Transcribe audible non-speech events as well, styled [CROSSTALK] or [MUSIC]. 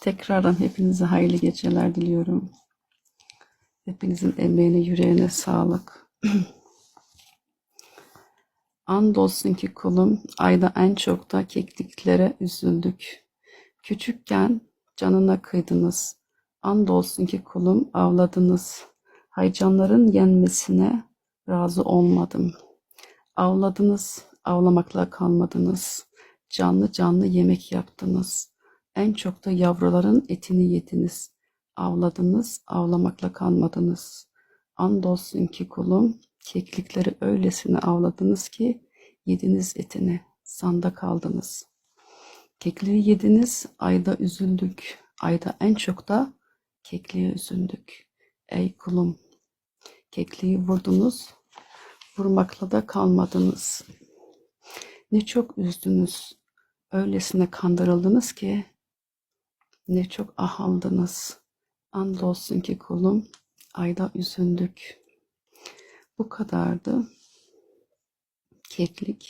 Tekrardan hepinize hayırlı geceler diliyorum. Hepinizin emeğine, yüreğine sağlık. [CLEARS THROAT] Andolsun ki kulum, ayda en çok da kekliklere üzüldük. Küçükken canına kıydınız. Andolsun ki kulum avladınız. Haycanların yenmesine razı olmadım. Avladınız, avlamakla kalmadınız. Canlı canlı yemek yaptınız. En çok da yavruların etini yediniz. Avladınız, avlamakla kalmadınız. Andolsun ki kulum, keklikleri öylesine avladınız ki yediniz etini, sanda kaldınız. Kekliği yediniz, ayda üzüldük. Ayda en çok da kekliğe üzüldük. Ey kulum, kekliği vurdunuz, vurmakla da kalmadınız. Ne çok üzdünüz, öylesine kandırıldınız ki ne çok ahaldınız. Andolsun ki kulum, ayda üzüldük. Bu kadardı. Keklik